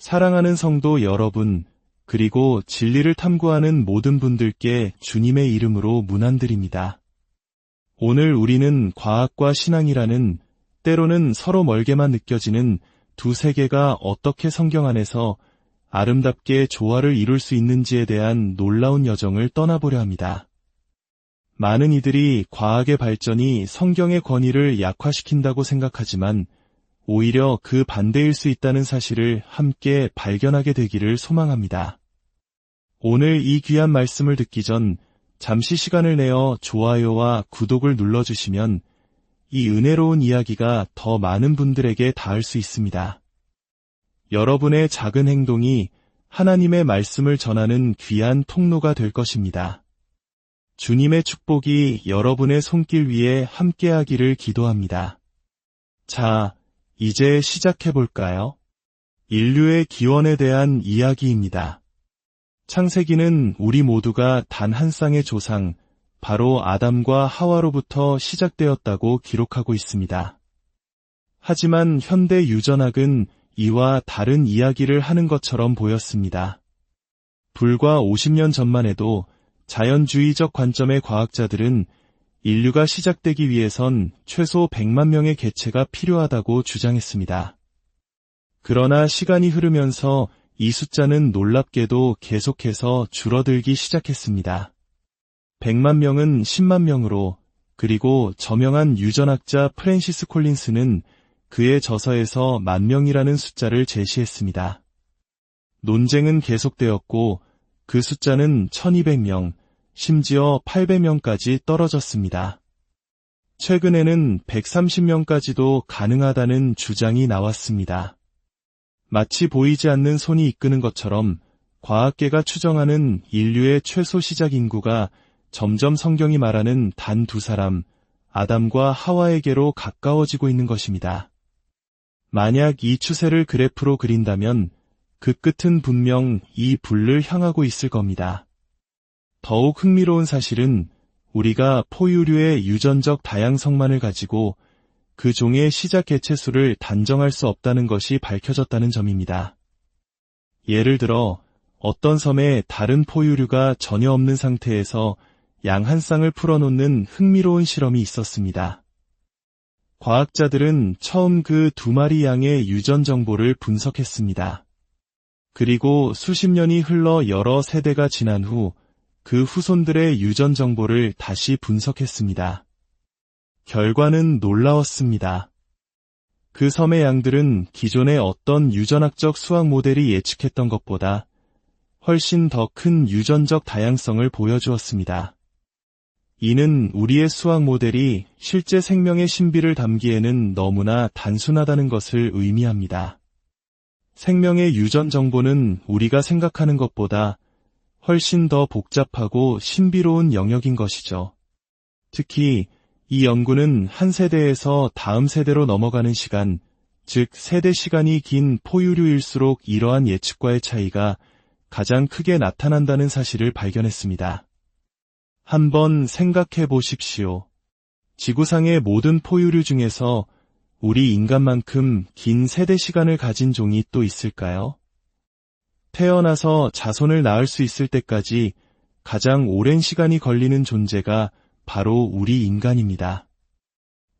사랑하는 성도 여러분, 그리고 진리를 탐구하는 모든 분들께 주님의 이름으로 문안드립니다. 오늘 우리는 과학과 신앙이라는 때로는 서로 멀게만 느껴지는 두 세계가 어떻게 성경 안에서 아름답게 조화를 이룰 수 있는지에 대한 놀라운 여정을 떠나보려 합니다. 많은 이들이 과학의 발전이 성경의 권위를 약화시킨다고 생각하지만 오히려 그 반대일 수 있다는 사실을 함께 발견하게 되기를 소망합니다. 오늘 이 귀한 말씀을 듣기 전 잠시 시간을 내어 좋아요와 구독을 눌러주시면 이 은혜로운 이야기가 더 많은 분들에게 닿을 수 있습니다. 여러분의 작은 행동이 하나님의 말씀을 전하는 귀한 통로가 될 것입니다. 주님의 축복이 여러분의 손길 위에 함께하기를 기도합니다. 자, 이제 시작해 볼까요? 인류의 기원에 대한 이야기입니다. 창세기는 우리 모두가 단 한 쌍의 조상, 바로 아담과 하와로부터 시작되었다고 기록하고 있습니다. 하지만 현대 유전학은 이와 다른 이야기를 하는 것처럼 보였습니다. 불과 50년 전만 해도 자연주의적 관점의 과학자들은 인류가 시작되기 위해선 최소 100만 명의 개체가 필요하다고 주장했습니다. 그러나 시간이 흐르면서 이 숫자는 놀랍게도 계속해서 줄어들기 시작했습니다. 100만 명은 10만 명으로 그리고 저명한 유전학자 프랜시스 콜린스는 그의 저서에서 만 명이라는 숫자를 제시했습니다. 논쟁은 계속되었고 그 숫자는 1200명, 심지어 800명까지 떨어졌습니다. 최근에는 130명까지도 가능하다는 주장이 나왔습니다. 마치 보이지 않는 손이 이끄는 것처럼 과학계가 추정하는 인류의 최소 시작 인구가 점점 성경이 말하는 단 두 사람, 아담과 하와에게로 가까워지고 있는 것입니다. 만약 이 추세를 그래프로 그린다면 그 끝은 분명 이 불을 향하고 있을 겁니다. 더욱 흥미로운 사실은 우리가 포유류의 유전적 다양성만을 가지고 그 종의 시작 개체수를 단정할 수 없다는 것이 밝혀졌다는 점입니다. 예를 들어 어떤 섬에 다른 포유류가 전혀 없는 상태에서 양 한 쌍을 풀어놓는 흥미로운 실험이 있었습니다. 과학자들은 처음 그 두 마리 양의 유전 정보를 분석했습니다. 그리고 수십 년이 흘러 여러 세대가 지난 후 그 후손들의 유전 정보를 다시 분석했습니다. 결과는 놀라웠습니다. 그 섬의 양들은 기존의 어떤 유전학적 수학 모델이 예측했던 것보다 훨씬 더 큰 유전적 다양성을 보여주었습니다. 이는 우리의 수학 모델이 실제 생명의 신비를 담기에는 너무나 단순하다는 것을 의미합니다. 생명의 유전 정보는 우리가 생각하는 것보다 훨씬 더 복잡하고 신비로운 영역인 것이죠. 특히 이 연구는 한 세대에서 다음 세대로 넘어가는 시간, 즉 세대 시간이 긴 포유류일수록 이러한 예측과의 차이가 가장 크게 나타난다는 사실을 발견했습니다. 한번 생각해 보십시오. 지구상의 모든 포유류 중에서 우리 인간만큼 긴 세대 시간을 가진 종이 또 있을까요? 태어나서 자손을 낳을 수 있을 때까지 가장 오랜 시간이 걸리는 존재가 바로 우리 인간입니다.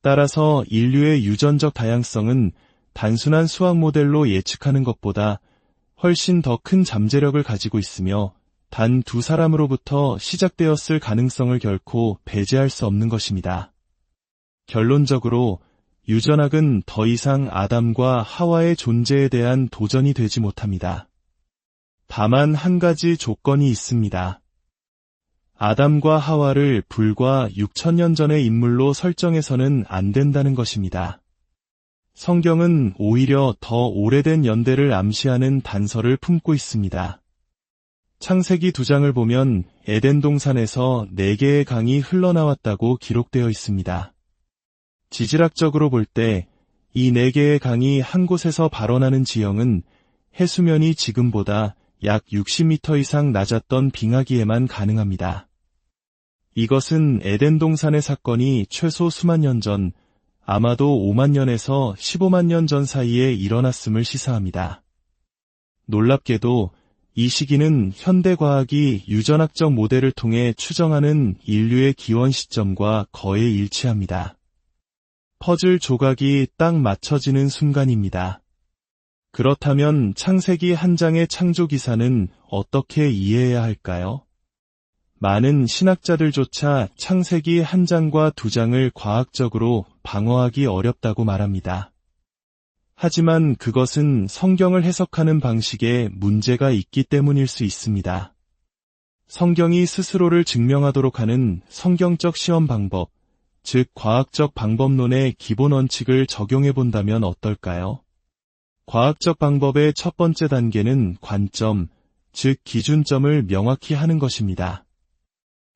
따라서 인류의 유전적 다양성은 단순한 수학 모델로 예측하는 것보다 훨씬 더 큰 잠재력을 가지고 있으며 단 두 사람으로부터 시작되었을 가능성을 결코 배제할 수 없는 것입니다. 결론적으로 유전학은 더 이상 아담과 하와의 존재에 대한 도전이 되지 못합니다. 다만 한 가지 조건이 있습니다. 아담과 하와를 불과 6천년 전의 인물로 설정해서는 안 된다는 것입니다. 성경은 오히려 더 오래된 연대를 암시하는 단서를 품고 있습니다. 창세기 두 장을 보면 에덴 동산에서 네 개의 강이 흘러나왔다고 기록되어 있습니다. 지질학적으로 볼 때이네 개의 강이 한 곳에서 발원하는 지형은 해수면이 지금보다 약 60m 이상 낮았던 빙하기에만 가능합니다. 이것은 에덴 동산의 사건이 최소 수만 년 전, 아마도 5만 년에서 15만 년 전 사이에 일어났음을 시사합니다. 놀랍게도 이 시기는 현대과학이 유전학적 모델을 통해 추정하는 인류의 기원 시점과 거의 일치합니다. 퍼즐 조각이 딱 맞춰지는 순간입니다. 그렇다면 창세기 한 장의 창조 기사는 어떻게 이해해야 할까요? 많은 신학자들조차 창세기 한 장과 두 장을 과학적으로 방어하기 어렵다고 말합니다. 하지만 그것은 성경을 해석하는 방식에 문제가 있기 때문일 수 있습니다. 성경이 스스로를 증명하도록 하는 성경적 시험 방법, 즉 과학적 방법론의 기본 원칙을 적용해 본다면 어떨까요? 과학적 방법의 첫 번째 단계는 관점, 즉 기준점을 명확히 하는 것입니다.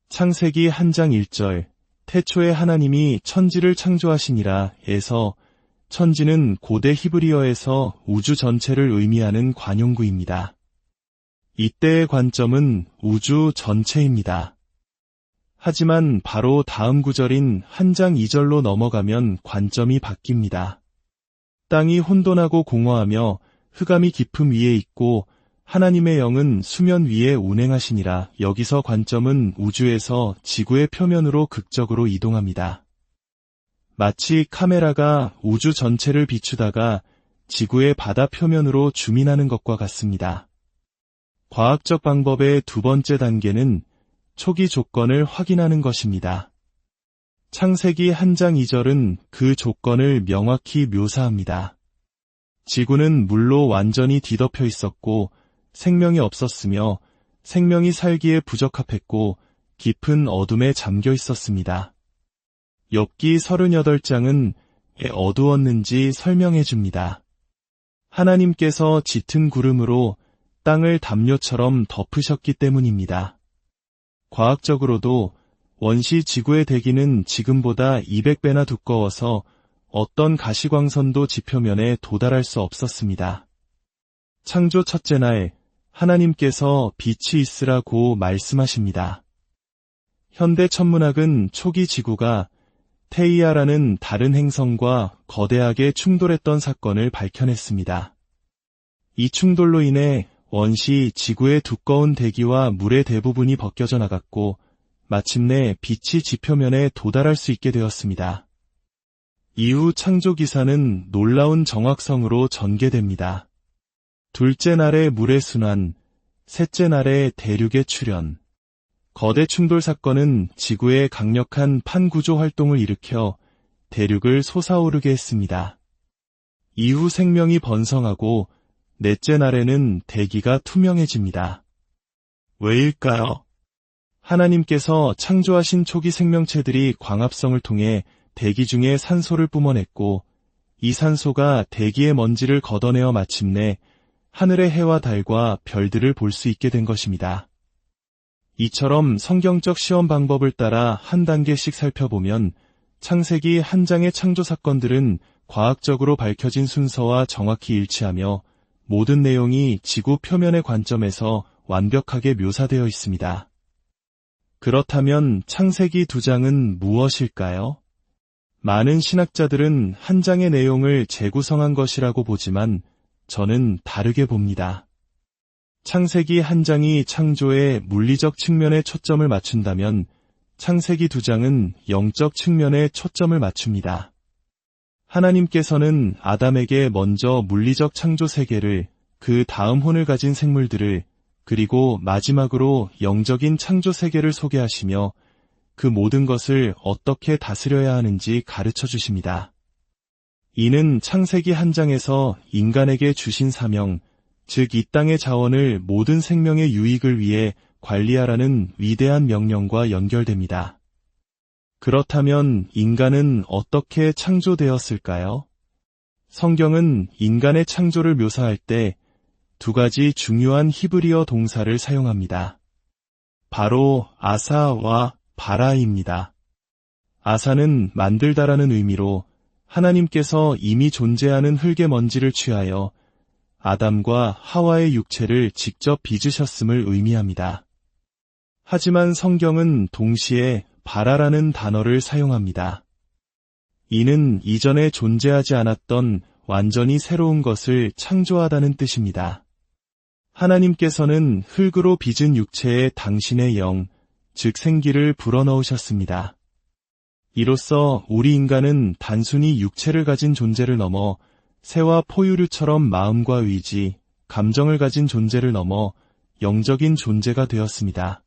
창세기 한 장 1절, 태초에 하나님이 천지를 창조하시니라 에서 천지는 고대 히브리어에서 우주 전체를 의미하는 관용구입니다. 이때의 관점은 우주 전체입니다. 하지만 바로 다음 구절인 한 장 2절로 넘어가면 관점이 바뀝니다. 땅이 혼돈하고 공허하며 흑암이 깊음 위에 있고 하나님의 영은 수면 위에 운행하시니라. 여기서 관점은 우주에서 지구의 표면으로 극적으로 이동합니다. 마치 카메라가 우주 전체를 비추다가 지구의 바다 표면으로 주민하는 것과 같습니다. 과학적 방법의 두 번째 단계는 초기 조건을 확인하는 것입니다. 창세기 한 장 2절은 그 조건을 명확히 묘사합니다. 지구는 물로 완전히 뒤덮여 있었고 생명이 없었으며 생명이 살기에 부적합했고 깊은 어둠에 잠겨 있었습니다. 엽기 38장은 왜 어두웠는지 설명해 줍니다. 하나님께서 짙은 구름으로 땅을 담요처럼 덮으셨기 때문입니다. 과학적으로도 원시 지구의 대기는 지금보다 200배나 두꺼워서 어떤 가시광선도 지표면에 도달할 수 없었습니다. 창조 첫째 날 하나님께서 빛이 있으라고 말씀하십니다. 현대 천문학은 초기 지구가 테이아라는 다른 행성과 거대하게 충돌했던 사건을 밝혀냈습니다. 이 충돌로 인해 원시 지구의 두꺼운 대기와 물의 대부분이 벗겨져 나갔고 마침내 빛이 지표면에 도달할 수 있게 되었습니다. 이후 창조 기사는 놀라운 정확성으로 전개됩니다. 둘째 날의 물의 순환, 셋째 날의 대륙의 출현, 거대 충돌 사건은 지구의 강력한 판구조 활동을 일으켜 대륙을 솟아오르게 했습니다. 이후 생명이 번성하고 넷째 날에는 대기가 투명해집니다. 왜일까요? 하나님께서 창조하신 초기 생명체들이 광합성을 통해 대기 중에 산소를 뿜어냈고 이 산소가 대기의 먼지를 걷어내어 마침내 하늘의 해와 달과 별들을 볼 수 있게 된 것입니다. 이처럼 성경적 시험 방법을 따라 한 단계씩 살펴보면 창세기 한 장의 창조 사건들은 과학적으로 밝혀진 순서와 정확히 일치하며 모든 내용이 지구 표면의 관점에서 완벽하게 묘사되어 있습니다. 그렇다면 창세기 두 장은 무엇일까요? 많은 신학자들은 한 장의 내용을 재구성한 것이라고 보지만 저는 다르게 봅니다. 창세기 한 장이 창조의 물리적 측면에 초점을 맞춘다면 창세기 두 장은 영적 측면에 초점을 맞춥니다. 하나님께서는 아담에게 먼저 물리적 창조 세계를 그 다음 혼을 가진 생물들을 그리고 마지막으로 영적인 창조 세계를 소개하시며 그 모든 것을 어떻게 다스려야 하는지 가르쳐 주십니다. 이는 창세기 한 장에서 인간에게 주신 사명, 즉 이 땅의 자원을 모든 생명의 유익을 위해 관리하라는 위대한 명령과 연결됩니다. 그렇다면 인간은 어떻게 창조되었을까요? 성경은 인간의 창조를 묘사할 때 두 가지 중요한 히브리어 동사를 사용합니다. 바로 아사와 바라입니다. 아사는 만들다라는 의미로 하나님께서 이미 존재하는 흙의 먼지를 취하여 아담과 하와의 육체를 직접 빚으셨음을 의미합니다. 하지만 성경은 동시에 바라라는 단어를 사용합니다. 이는 이전에 존재하지 않았던 완전히 새로운 것을 창조하다는 뜻입니다. 하나님께서는 흙으로 빚은 육체에 당신의 영, 즉 생기를 불어넣으셨습니다. 이로써 우리 인간은 단순히 육체를 가진 존재를 넘어 새와 포유류처럼 마음과 의지, 감정을 가진 존재를 넘어 영적인 존재가 되었습니다.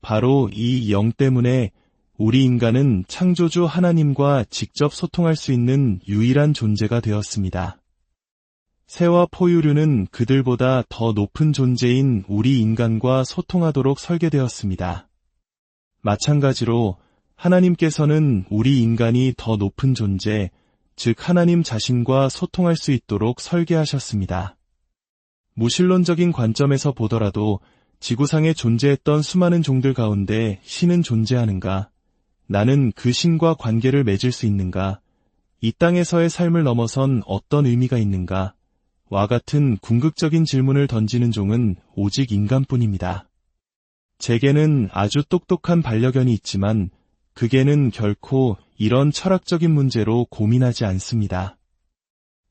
바로 이 영 때문에 우리 인간은 창조주 하나님과 직접 소통할 수 있는 유일한 존재가 되었습니다. 새와 포유류는 그들보다 더 높은 존재인 우리 인간과 소통하도록 설계되었습니다. 마찬가지로 하나님께서는 우리 인간이 더 높은 존재, 즉 하나님 자신과 소통할 수 있도록 설계하셨습니다. 무신론적인 관점에서 보더라도 지구상에 존재했던 수많은 종들 가운데 신은 존재하는가? 나는 그 신과 관계를 맺을 수 있는가? 이 땅에서의 삶을 넘어선 어떤 의미가 있는가? 와 같은 궁극적인 질문을 던지는 종은 오직 인간뿐입니다. 제게는 아주 똑똑한 반려견이 있지만 그 개는 결코 이런 철학적인 문제로 고민하지 않습니다.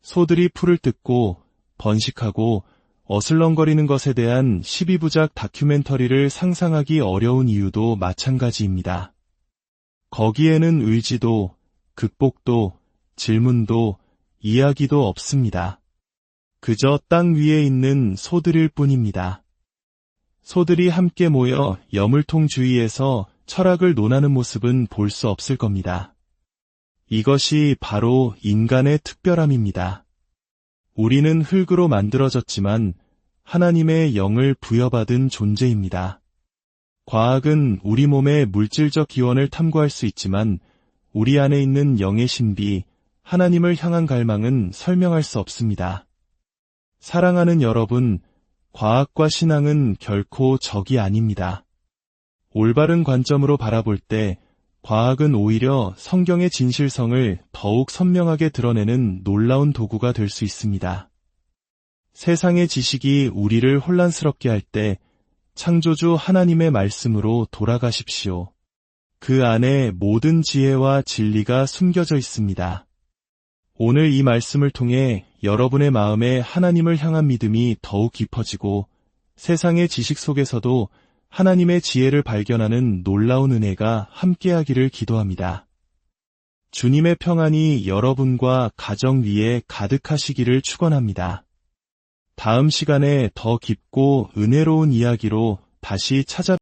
소들이 풀을 뜯고 번식하고 어슬렁거리는 것에 대한 12부작 다큐멘터리를 상상하기 어려운 이유도 마찬가지입니다. 거기에는 의지도, 극복도, 질문도, 이야기도 없습니다. 그저 땅 위에 있는 소들일 뿐입니다. 소들이 함께 모여 여물통 주위에서 철학을 논하는 모습은 볼 수 없을 겁니다. 이것이 바로 인간의 특별함입니다. 우리는 흙으로 만들어졌지만 하나님의 영을 부여받은 존재입니다. 과학은 우리 몸의 물질적 기원을 탐구할 수 있지만 우리 안에 있는 영의 신비, 하나님을 향한 갈망은 설명할 수 없습니다. 사랑하는 여러분, 과학과 신앙은 결코 적이 아닙니다. 올바른 관점으로 바라볼 때 과학은 오히려 성경의 진실성을 더욱 선명하게 드러내는 놀라운 도구가 될 수 있습니다. 세상의 지식이 우리를 혼란스럽게 할 때 창조주 하나님의 말씀으로 돌아가십시오. 그 안에 모든 지혜와 진리가 숨겨져 있습니다. 오늘 이 말씀을 통해 여러분의 마음에 하나님을 향한 믿음이 더욱 깊어지고 세상의 지식 속에서도 하나님의 지혜를 발견하는 놀라운 은혜가 함께하기를 기도합니다. 주님의 평안이 여러분과 가정 위에 가득하시기를 축원합니다. 다음 시간에 더 깊고 은혜로운 이야기로 다시 찾아